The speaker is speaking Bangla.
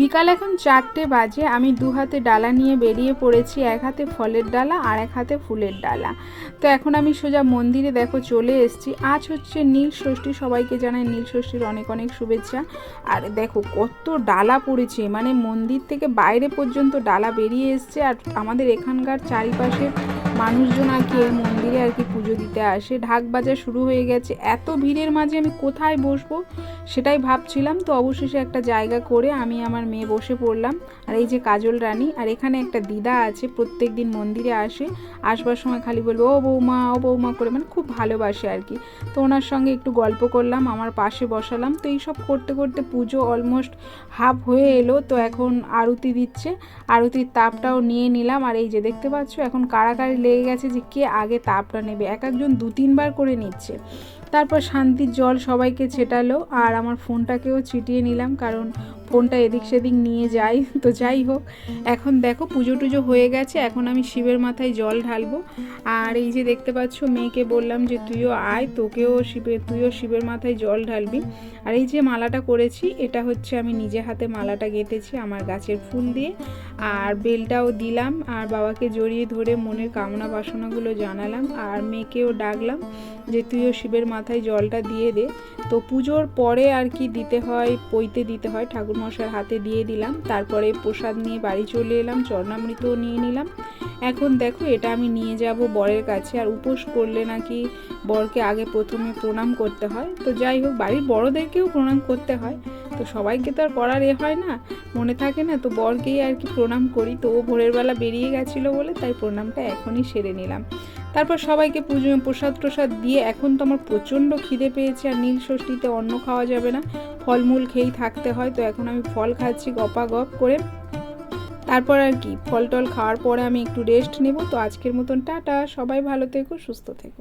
বিকাল এখন চারটে বাজে, আমি দু হাতে ডালা নিয়ে বেরিয়ে পড়েছি, এক হাতে ফলের ডালা আর এক হাতে ফুলের ডালা। তো এখন আমি সোজা মন্দিরে দেখো চলে এসেছি। আজ হচ্ছে নীল ষষ্ঠী, সবাইকে জানাই নীল ষষ্ঠীর অনেক অনেক শুভেচ্ছা। আর দেখো কত ডালা পড়েছে মানে মন্দির থেকে বাইরে পর্যন্ত ডালা বেরিয়ে এসছে আর আমাদের এখানকার চারিপাশের মানুষজন আর কি এই মন্দিরে আর কি পুজো দিতে আসে। ঢাক বাজা শুরু হয়ে গেছে। এত ভিড়ের মাঝে আমি কোথায় বসবো সেটাই ভাবছিলাম। তো অবশেষে একটা জায়গা করে আমি আমার মেয়ে বসে পড়লাম। আর এই যে কাজল রানী, আর এখানে একটা দিদা আছে, প্রত্যেক দিন মন্দিরে আসে। আসবার সময় খালি বলবে, ও বৌমা ও বৌমা করে মানে খুব ভালোবাসে আর কি। তো ওনার সঙ্গে একটু গল্প করলাম, আমার পাশে বসালাম। তো এইসব করতে করতে পুজো অলমোস্ট হাফ হয়ে এলো। তো এখন আরতি দিচ্ছে। আরতির তাপটাও নিয়ে নিলাম। আর এই যে দেখতে পাচ্ছ, এখন কাড়াকাড়ি লেগে গেছে যে কে আগে তাপটা নেবে। এক একজন দু তিনবার করে নিচ্ছে। তারপর শান্তির জল সবাইকে ছেটালো আর আমার ফোনটাকেও ছিটিয়ে নিলাম কারণ ফোনটা এদিক সেদিক নিয়ে যাই, তো যাই হোক। এখন দেখো পুজো টুজো হয়ে গেছে, এখন আমি শিবের মাথায় জল ঢালবো। আর এই যে দেখতে পাচ্ছ, মেয়েকে বললাম যে, তুইও আয়, তোকেও শিবের তুইও শিবের মাথায় জল ঢালবি। আর এই যে মালাটা করেছি, এটা হচ্ছে আমি নিজে হাতে মালাটা গেঁথেছি আমার গাছের ফুল দিয়ে। আর বেলটাও দিলাম, আর বাবাকে জড়িয়ে ধরে মনের কামনা বাসনাগুলো জানালাম, আর মেয়েকেও ডাকলাম যে, তুইও শিবের মাথায় জলটা দিয়ে দে। তো পুজোর পরে আর কি দিতে হয়, পইতে দিতে হয় ঠাকুরমশার হাতে দিয়ে দিলাম, তারপরে প্রসাদ নিয়ে বাড়ি চলে এলাম, চরণামৃতও নিয়ে নিলাম। এখন দেখো, এটা আমি নিয়ে যাব বরের কাছে, আর উপোস করলে নাকি বরকে আগে প্রথমে প্রণাম করতে হয়। তো যাই হোক, বাড়ির বড়োদেরকেও প্রণাম করতে হয়। তো সবাইকে তো আর করার এ হয় না, মনে থাকে না, তো বরকেই আর কি প্রণাম করি। তো ও ভোরের বেলা বেরিয়ে গেছিল বলে, তাই প্রণামটা এখনই সেরে নিলাম। তারপর সবাইকে পুজো প্রসাদ প্রসাদ দিয়ে এখন তো আমার প্রচণ্ড খিদে পেয়েছে আর নীল ষষ্ঠীতে অন্ন খাওয়া যাবে না। ফলমূল খেয়েই থাকতে হয়, তো এখন আমি ফল খাচ্ছি গপা গপ করে। তারপর আর কি, ফল টল খাওয়ার পরে আমি একটু রেস্ট নেব। তো আজকের মতন টাটা, সবাই ভালো থেকো, সুস্থ থেকো।